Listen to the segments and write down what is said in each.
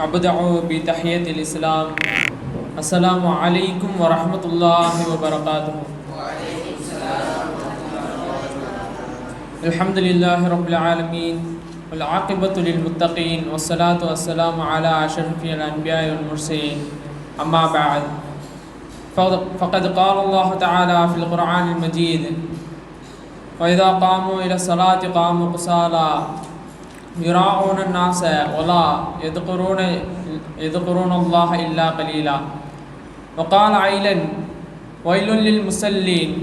أبدأ بتحية الإسلام. السلام عليكم ورحمة الله وبركاته. الحمد لله رب العالمين والعاقبة للمتقين والصلاة والسلام على أشرف الأنبياء والمرسلين. أما بعد فقد قال الله تعالى في القرآن المجيد وإذا قاموا إلى الصلاة قاموا قصالا. யுராவுன நாச ஒலா எது கரோனு எது எதுக்குரோன் அல்லாஹ இல்லா கலீலா ஒகால் ஐலன் ஒயிலுல்லில் முசல்லீன்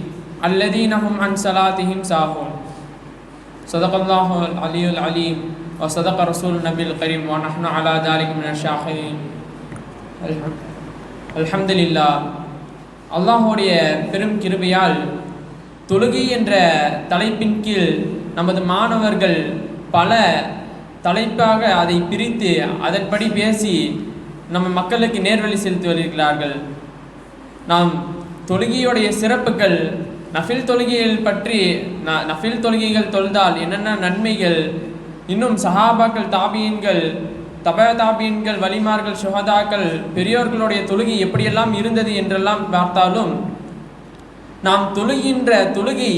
அல்லதீனஹும் அன் சலாத்திஹிம் சாஹூன் சதகல்லாஹு அலியுல் அலீம் ஒ சதக ரசூல் நபில் கரீம் ஒ நஹ்னு அலா தாலிக் மின ஷாஹீன் அல்லாஹுடைய பெரும் கிருபையால் தொழுகை என்ற தலைப்பின் கீழ் நமது மாணவர்கள் பல தலைப்பாக அதை பிரித்து அதன்படி பேசி நம்ம மக்களுக்கு நேர்வழி செலுத்தி வருகிறார்கள். நாம் தொழுகையுடைய சிறப்புகள் நஃபில் தொழுகைகள் பற்றி ந நஃபில் தொழுகைகள் தொழுதால் என்னென்ன நன்மைகள் இன்னும் சஹாபாக்கள் தாபியன்கள் தப தாபியன்கள் வலிமார்கள் சுகதாக்கள் பெரியோர்களுடைய தொழுகை எப்படியெல்லாம் இருந்தது என்றெல்லாம் பார்த்தாலும் நாம் தொழுகின்ற தொழுகை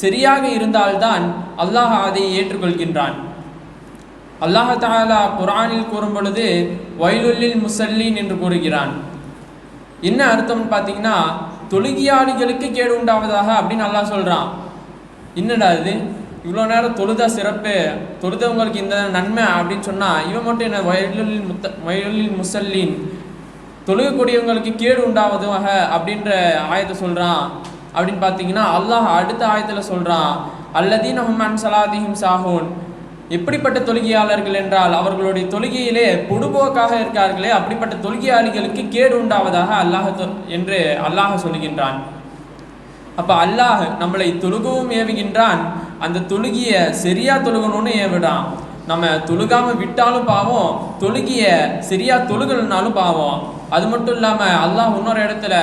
சரியாக இருந்தால்தான் அல்லாஹ் அதை ஏற்றுக்கொள்கின்றான். அல்லாஹ் தாலா குரானில் கூறும் பொழுது வயலுல்லில் முசல்லின் என்று கூறுகிறான். என்ன அர்த்தம்னு பார்த்தீங்கன்னா தொழுகியாளிகளுக்கு கேடு உண்டாவதாக அப்படின்னு அல்லாஹ் சொல்கிறான் என்னடா இது? இவ்வளோ நேரம் தொழுதா சிறப்பு? தொழுதவங்களுக்கு இந்த நன்மை அப்படின்னு சொன்னால் இவன் மட்டும் என்ன வயலுலில் முத்த வயலுலில் முசல்லின் தொழுகக்கூடியவங்களுக்கு கேடு உண்டாவதாக அப்படின்ற ஆயத்தை சொல்கிறான் அப்படின்னு பார்த்தீங்கன்னா அல்லாஹ் அடுத்த ஆயத்தில் சொல்கிறான் அல்லதீன் ஹுமன் சலாதிஹிம் சாஹூன். எப்படிப்பட்ட தொழுகையாளர்கள் என்றால் அவர்களுடைய தொழுகையிலே பொடுபோக்காக இருக்கார்களே அப்படிப்பட்ட தொழுகையாளிகளுக்கு கேடு உண்டாவதாக அல்லாஹ் என்று அல்லாஹ் சொல்லுகின்றான் அப்போ அல்லாஹ் நம்மளை தொழுகவும் ஏவுகின்றான் அந்த தொழுகிய சரியா தொழுகணும்னு ஏவிடான் நம்ம தொழுகாமல் விட்டாலும் பாவம் தொழுகிய சரியா தொழுகணும்னாலும் பாவம். அது மட்டும் இல்லாமல் அல்லாஹ் இன்னொரு இடத்துல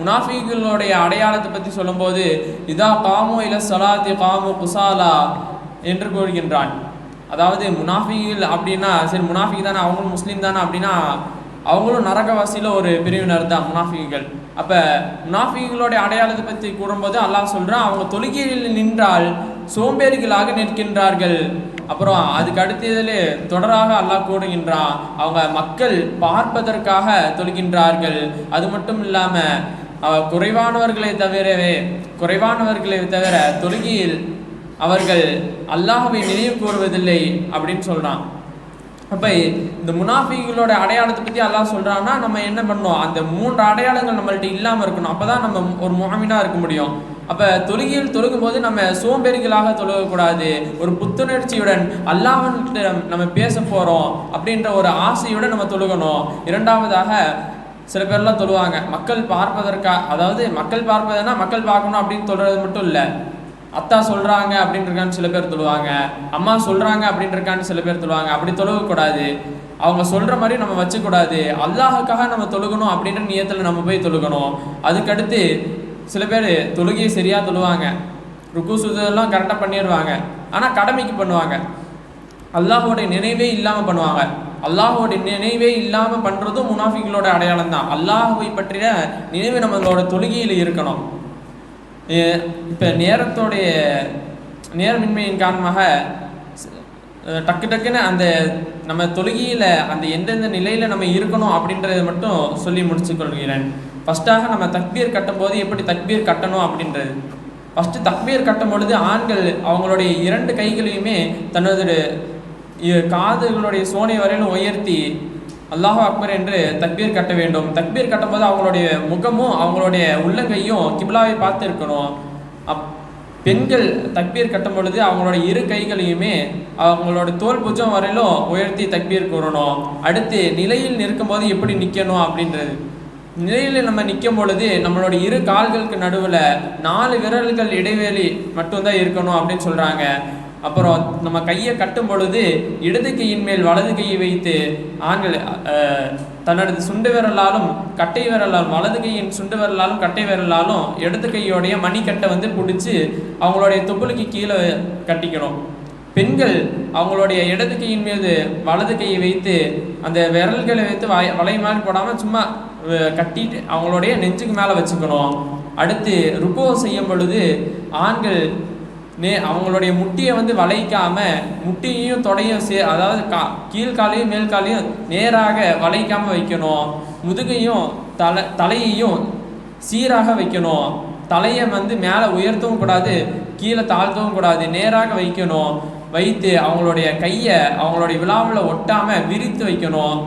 முனாஃபிகளுடைய அடையாளத்தை பற்றி சொல்லும்போது இதா காமோ இல சலாத்தி காமோ குசாலா என்று கூறுகின்றான். அதாவது முனாஃபிகள் அப்படின்னா சரி முனாஃபிக் தானே அவங்களும் முஸ்லீம் தானே அப்படின்னா அவங்களும் நரகவாசியில் ஒரு பிரிவினர் தான் முனாஃபிகள் அப்போ முனாஃபிகளுடைய அடையாளத்தை பற்றி கூறும்போது அல்லாஹ் சொல்கிறான் அவங்க தொழுகையில் நின்றால் சோம்பேறிகளாக நிற்கின்றார்கள். அப்புறம் அதுக்கு அடுத்ததிலே தொடராக அல்லாஹ் கூடுகின்றான் அவங்க மக்கள் பார்ப்பதற்காக தொழுகின்றார்கள். அது மட்டும் இல்லாமல் குறைவானவர்களை தவிரவே குறைவானவர்களை தவிர தொழுகியில் அவர்கள் அல்லாஹவை நினைவு கூறுவதில்லை அப்படின்னு சொல்கிறான் அப்போ இந்த முனாஃபிகளோட அடையாளத்தை பற்றி அல்லாஹ் சொல்கிறான்னா நம்ம என்ன பண்ணோம் அந்த மூன்று அடையாளங்கள் நம்மள்ட்ட இல்லாமல் இருக்கணும். அப்போ தான் நம்ம ஒரு முகமினாக இருக்க முடியும். அப்போ தொழுகையில் தொழுகும் போது நம்ம சோம்பேறிகளாக தொழுகக்கூடாது. ஒரு புத்துணர்ச்சியுடன் அல்லாஹன்கிட்ட நம்ம பேச போகிறோம் அப்படின்ற ஒரு ஆசையுடன் நம்ம தொழுகணும். இரண்டாவதாக சில பேர்லாம் தொழுவாங்க. மக்கள் பார்ப்பதற்காக அதாவது மக்கள் பார்ப்பதுன்னா மக்கள் பார்க்கணும் அப்படின்னு சொல்கிறது மட்டும் இல்லை. அத்தா சொல்கிறாங்க அப்படின்ட்டு சில பேர் தொழுவாங்க. அம்மா சொல்கிறாங்க அப்படின்ட்டு சில பேர் தொழுவாங்க. அப்படி தொழுகக்கூடாது. அவங்க சொல்கிற மாதிரி நம்ம வச்சக்கூடாது. அல்லாஹுக்காக நம்ம தொழுகணும் அப்படின்ற நியத்தில் நம்ம போய் தொழுகணும். அதுக்கடுத்து சில பேர் தொழுகையை சரியாக தொழுவாங்க ருக்கு சுதெல்லாம் கரெக்டாக பண்ணிடுவாங்க ஆனால் கடமைக்கு பண்ணுவாங்க. அல்லாஹோடைய நினைவே இல்லாமல் பண்ணுவாங்க. அல்லாஹோடைய நினைவே இல்லாமல் பண்ணுறதும் முனாஃபிகளோட அடையாளம் தான். அல்லாஹுவை பற்றிய நினைவு நம்மளோட தொழுகையில் இருக்கணும். இப்போ நேரத்தோடைய நேரமின்மையின் காரணமாக டக்கு டக்குன்னு அந்த நம்ம தொழுகையில் அந்த எந்தெந்த நிலையில் நம்ம இருக்கணும் அப்படின்றத மட்டும் சொல்லி முடிச்சு கொள்கிறேன் ஃபஸ்ட்டாக நம்ம தக்பீர் கட்டும்போது எப்படி தக்பீர் கட்டணும் அப்படின்றது. ஃபஸ்ட்டு தக்பீர் கட்டும் பொழுது ஆண்கள் அவங்களுடைய இரண்டு கைகளையுமே தனது காதுகளுடைய சோனை வரையிலும் உயர்த்தி அல்லாஹ் அக்பர் என்று தக்பீர் கட்ட வேண்டும். தக்பீர் கட்டும்போது அவங்களுடைய முகமும் அவங்களுடைய உள்ளங்கையும் கிபிலாவை பார்த்து இருக்கணும். அப் பெண்கள் தக்பீர் கட்டும் பொழுது அவங்களோட இரு கைகளையுமே அவங்களோட தோல் பூஜம் வரையிலும் உயர்த்தி தக்பீர் கூறணும். அடுத்து நிலையில் நிற்கும்போது எப்படி நிற்கணும் அப்படின்றது. நிலையில் நம்ம நிற்கும் பொழுது நம்மளோட இரு கால்களுக்கு நடுவில் நாலு விரல்கள் இடைவெளி மட்டும்தான் இருக்கணும் அப்படின்னு சொல்கிறாங்க அப்புறம் நம்ம கையை கட்டும் பொழுது இடது கையின் மேல் வலது கையை வைத்து ஆண்கள் தன்னோட சுண்டு விரலாலும் கட்டை விரலாலும் வலது கையின் சுண்டு விரலாலும் கட்டை விரலாலும் இடது கையோடைய மணிக்கட்டை வந்து பிடிச்சி அவங்களுடைய தொப்புளுக்கு கீழே கட்டிக்கணும். பெண்கள் அவங்களுடைய இடது கையின் மீது வலது கையை வைத்து அந்த விரல்களை வைத்து வளைய வலை மாதிரி போடாமல் சும்மா கட்டிட்டு அவங்களுடைய நெஞ்சுக்கு மேலே வச்சுக்கணும். அடுத்து ருக்கோ செய்யும் பொழுது ஆண்கள் நே அவங்களுடைய முட்டியை வந்து வளைக்காம முட்டியையும் தொடையும் சே அதாவது கா கீழ்காலையும் மேல்காலையும் நேராக வளைக்காம வைக்கணும். முதுகையும் தலை தலையையும் சீராக வைக்கணும். தலையை வந்து மேலே உயர்த்தவும் கூடாது கீழே தாழ்த்தவும் கூடாது நேராக வைக்கணும். வைத்து அவங்களுடைய கையை அவங்களுடைய விழாவில் ஒட்டாமல் விரித்து வைக்கணும்.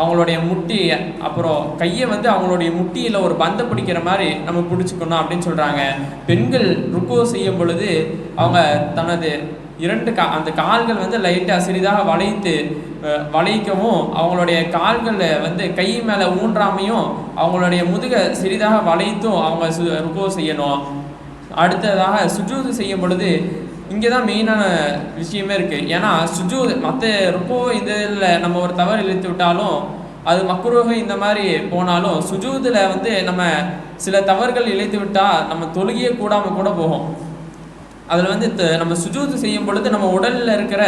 அவங்களுடைய முட்டி அப்புறம் கையை வந்து அவங்களுடைய முட்டியில் ஒரு பந்தை பிடிக்கிற மாதிரி நம்ம பிடிச்சிக்கணும் அப்படின்னு சொல்கிறாங்க பெண்கள் ருக்கோ செய்யும் பொழுது அவங்க தனது இரண்டு கா அந்த கால்கள் வந்து லைட்டாக சிறிதாக வளைத்து வளைக்கவும் அவங்களுடைய கால்களில் வந்து கை மேலே ஊன்றாமையும் அவங்களுடைய முதுகை சிறிதாக வளைத்தும் அவங்க சு ருக்கோ செய்யணும். அடுத்ததாக சுற்று செய்யும் பொழுது இங்கே தான் மெயினான விஷயமே இருக்குது ஏன்னா சுஜு மற்ற ரொம்ப இந்த இதில் நம்ம ஒரு தவறு இழுத்து விட்டாலும் அது மக்குருக இந்த மாதிரி போனாலும் சுஜூதில் வந்து நம்ம சில தவறுகள் இழைத்து விட்டால் நம்ம தொழுகையே கூடாமல் கூட போகும். அதில் வந்து த- நம்ம சுஜூது செய்யும் பொழுது நம்ம உடலில் இருக்கிற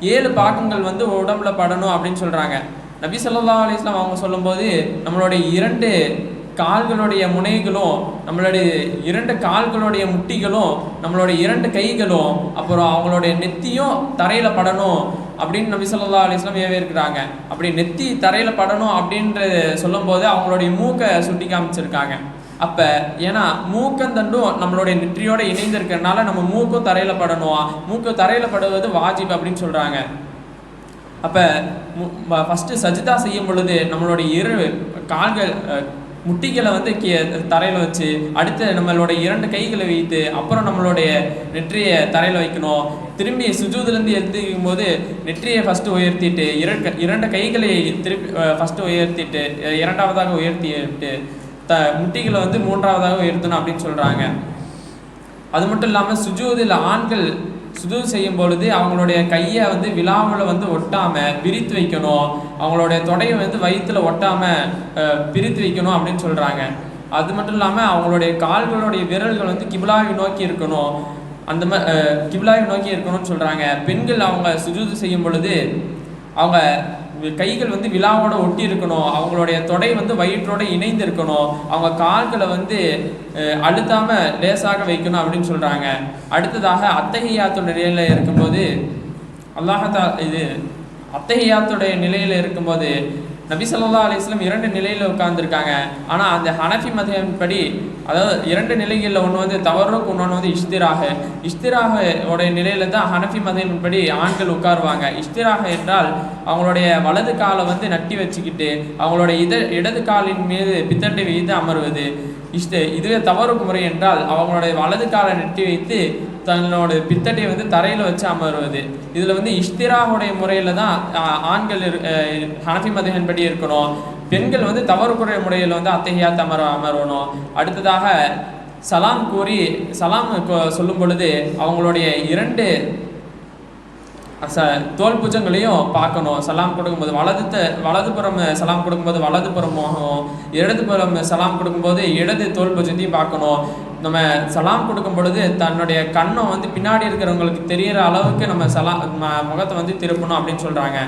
ஏழு பாகங்கள் வந்து உடம்புல படணும் அப்படின்னு சொல்கிறாங்க நபி சொல்லா அலிஸ்லாம் அவங்க சொல்லும்போது நம்மளுடைய இரண்டு கால்களுடைய முனைகளும் நம்மளுடைய இரண்டு கால்களுடைய முட்டிகளும் நம்மளுடைய இரண்டு கைகளும் அப்புறம் அவங்களுடைய நெத்தியும் தரையில் படணும் அப்படின்னு நபி சொல்லா அலிஸ்லாம் ஏவே இருக்கிறாங்க. அப்படி நெத்தி தரையில் படணும் அப்படின்றது சொல்லும்போது அவங்களுடைய மூக்கை சுட்டி காமிச்சிருக்காங்க. அப்போ ஏன்னா மூக்கந்தண்டும் நம்மளுடைய நெற்றியோட இணைந்து இருக்கிறனால நம்ம மூக்கும் தரையில் படணும்? மூக்கு தரையில் படுவது வாஜிப் அப்படின்னு சொல்கிறாங்க அப்போ ஃபஸ்ட்டு சஜிதா செய்யும் பொழுது நம்மளுடைய இரு கால்கள் முட்டிகளை வந்து கீ தரையில் வச்சு அடுத்து நம்மளுடைய இரண்டு கைகளை வைத்து அப்புறம் நம்மளுடைய நெற்றியை தரையில் வைக்கணும். திரும்பி சுஜூதுலேருந்து எழுந்திக்கும் போது நெற்றியை ஃபஸ்ட்டு உயர்த்திட்டு இரண்டு இரண்டு கைகளை திருப்பி ஃபஸ்ட்டு உயர்த்திட்டு இரண்டாவதாக உயர்த்திட்டு த முட்டிகளை வந்து மூன்றாவதாக உயர்த்தணும் அப்படின்னு சொல்கிறாங்க அது மட்டும் இல்லாமல் சுஜூதில் ஆண்கள் சுஜூத் செய்யும் பொழுது அவங்களுடைய கையை வந்து விழாவில் வந்து ஒட்டாமல் பிரித்து வைக்கணும். அவங்களுடைய தொடையை வந்து வயிற்றில் ஒட்டாமல் பிரித்து வைக்கணும் அப்படின்னு சொல்கிறாங்க அது மட்டும் இல்லாமல் அவங்களுடைய கால்களுடைய விரல்கள் வந்து கிபிலாவை நோக்கி இருக்கணும். அந்த மா கிபிலாவை நோக்கி இருக்கணும்னு சொல்கிறாங்க பெண்கள் அவங்க சுஜூது செய்யும் பொழுது அவங்க கைகள் வந்து விழாவோட ஒட்டி இருக்கணும் அவங்களுடைய தொடை வந்து வயிற்றோட இணைந்து இருக்கணும் அவங்க கால்களை வந்து அழுத்தாம லேசாக வைக்கணும் அப்படின்னு சொல்றாங்க. அடுத்ததாக அத்தகையாத்துடைய நிலையில இருக்கும்போது அல்லாஹத்தா இது அத்தகையாத்துடைய நிலையில இருக்கும்போது நபி சொல்லா அலைஹி இரண்டு நிலையில் உட்கார்ந்துருக்காங்க. ஆனால் அந்த ஹனஃபி மதம் படி அதாவது இரண்டு நிலைகளில் ஒன்று வந்து தவறுக்கு இன்னொன்று வந்து இஷ்திராக இஷ்திராக உடைய நிலையில தான் ஹனஃபி மதம் படி ஆண்கள் உட்காருவாங்க. இஷ்திராக என்றால் அவங்களுடைய வலது காலை வந்து நட்டி வச்சுக்கிட்டு அவங்களுடைய இத இடது காலின் மீது பித்தட்டை வைத்து அமர்வது. இஷ்ட. இதுவே தவறுக்கு முறை என்றால் அவங்களுடைய வலது காலை நெட்டி வைத்து தன்னோட பித்தட்டை வந்து தரையில் வச்சு அமர்வது. இதில் வந்து இஷ்திராவுடைய முறையில் தான் ஆண்கள் ஹனஃபி மதகின் படி இருக்கணும். பெண்கள் வந்து தவறுக்குறை முறையில் வந்து அத்தகையா தமர அமரணும். அடுத்ததாக சலாம் கூறி சலாம் சொல்லும் பொழுது அவங்களுடைய இரண்டு ச தோல் புஜங்களையும் பார்க்கணும். சலாம் கொடுக்கும்போது வலது புறம் சலாம் கொடுக்கும்போது வலதுபுறமாகவும் இடதுபுறம் சலாம் கொடுக்கும்போது இடது தோல் புஜத்தையும் பார்க்கணும். நம்ம சலாம் கொடுக்கும் பொழுது தன்னுடைய கண்ணை வந்து பின்னாடி இருக்கிறவங்களுக்கு தெரியற அளவுக்கு நம்ம சலாம் ம- முகத்தை வந்து திருப்பணும் அப்படின்னு சொல்கிறாங்க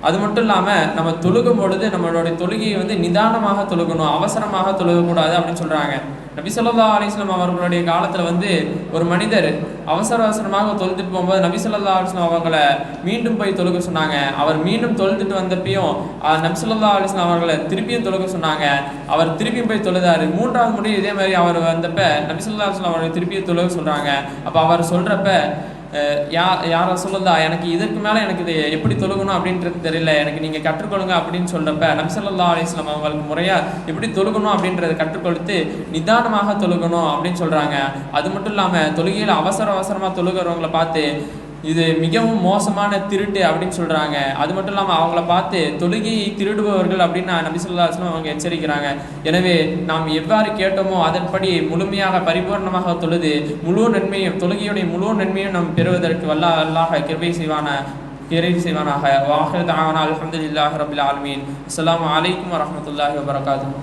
அது மட்டும் இல்லாமல் நம்ம தொழுகும் பொழுது நம்மளுடைய தொழுகையை வந்து நிதானமாக தொழுகணும் அவசரமாக தொழுகக்கூடாது அப்படின்னு சொல்கிறாங்க நபி ஸல்லல்லாஹு அலைஹி அவர்களுடைய காலத்தில் வந்து ஒரு மனிதர் அவசர அவசரமாக தொழுதுட்டு போகும்போது நபி ஸல்லல்லாஹு அலைஹி மீண்டும் போய் தொழுக சொன்னாங்க. அவர் மீண்டும் தொழுதுட்டு வந்தப்பையும் அஹ், நபி அவர்களை திருப்பியும் தொழுக சொன்னாங்க. அவர் திருப்பியும் போய் தொழுதாரு. மூன்றாவது முடி இதே மாதிரி அவர் வந்தப்ப நபி ஸல்லல்லாஹு அலைஹி அவர்களை திருப்பியும் தொழுக சொல்கிறாங்க அப்போ அவர் சொல்கிறப்ப யா யார சொல்லதா எனக்கு இதற்கு மேலே எனக்கு இது எப்படி தொழுகணும் அப்படின்றது தெரியல எனக்கு நீங்கள் கற்றுக்கொள்ளுங்க அப்படின்னு சொல்கிறப்ப நம்சல்லா அலிஸ்லாம் அவங்களுக்கு முறையாக எப்படி தொழுகணும் அப்படின்றத கற்றுக் கொடுத்து நிதானமாக தொழுகணும் அப்படின்னு சொல்கிறாங்க அது மட்டும் இல்லாமல் தொழுகையில் அவசர அவசரமாக தொழுகிறவங்களை பார்த்து இது மிகவும் மோசமான திருட்டு அப்படின்னு சொல்கிறாங்க அது மட்டும் இல்லாமல் அவங்கள பார்த்து தொழுகையை திருடுபவர்கள் அப்படின்னு நம்பி அலுவலம் அவங்க எச்சரிக்கிறாங்க. எனவே நாம் எவ்வாறு கேட்டோமோ அதன்படி முழுமையாக பரிபூர்ணமாக தொழுது முழு நன்மையும் தொழுகையுடைய முழு நன்மையும் நாம் பெறுவதற்கு வல்ல அல்லாஹ் கிருபை செய்வான கிருபை செய்வானாக. வாஹர் தாவனா அலமதுல்லாஹ் ரபுல் ஆலமீன். அஸ்லாம் வலைக்கம் வரஹ்மத்துல்லாஹி வபரகாத்துஹு.